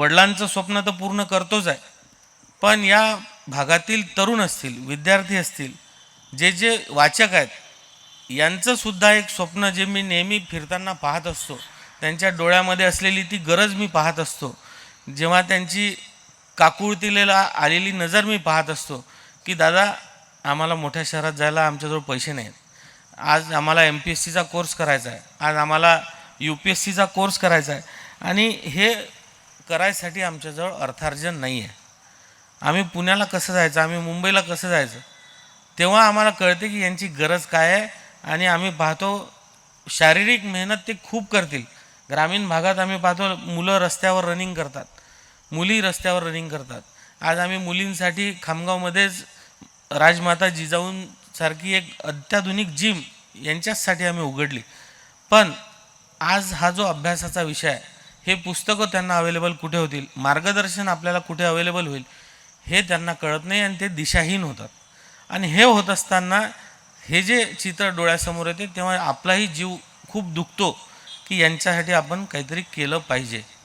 वडिलांचं स्वप्न तर पूर्ण करतोच आहे. पण या भागातील तरुण असतील विद्यार्थी असतील जे जे वाचक आहेत यांचं सुद्धा एक स्वप्न जे मी नेहमी फिरताना पाहत असतो. त्यांच्या डोळ्यामध्ये असलेली ती गरज मी पाहत असतो. जेव्हा त्यांची काकुळतीलेला आलेली नजर मी पाहत असतो की दादा आम्हाला मोठ्या शहरात जायला आमच्याजवळ पैसे नाहीत. आज आम्हाला एम पी एस सीचा कोर्स करायचा आहे. आज आम्हाला यू पी एस सीचा कोर्स करायचा आहे. आणि हे करायसाठी आमच्याजवळ अर्थार्जन नाही आहे आम्ही पुण्याला कसं जायचं आम्ही मुंबईला कसं जायचं तेव्हा आम्हाला कळते की यांची गरज काय आहे आणि आम्ही पाहतो शारीरिक मेहनत ते खूप करतील. ग्रामीण भागात आम्ही पाहतो मुलं रस्त्यावर रनिंग करतात मुली रस्त्यावर रनिंग करतात. आज आम्ही मुलींसाठी खामगावमध्येच राजमाता जिजाऊंसारखी एक अत्याधुनिक जिम यांच्याचसाठी आम्ही उघडली. पण आज हा जो अभ्यासाचा विषय आहे हे पुस्तकं त्यांना अवेलेबल कुठे होतील? मार्गदर्शन आपल्याला कुठे अवेलेबल होईल? हे त्यांना कळत नाही आणि ते दिशाहीन होतात. आणि हे होत असताना हे जे चित्र डोळ्यासमोर येते तेव्हा आपलाही जीव खूप दुखतो की यांच्यासाठी आपण काहीतरी केलं पाहिजे.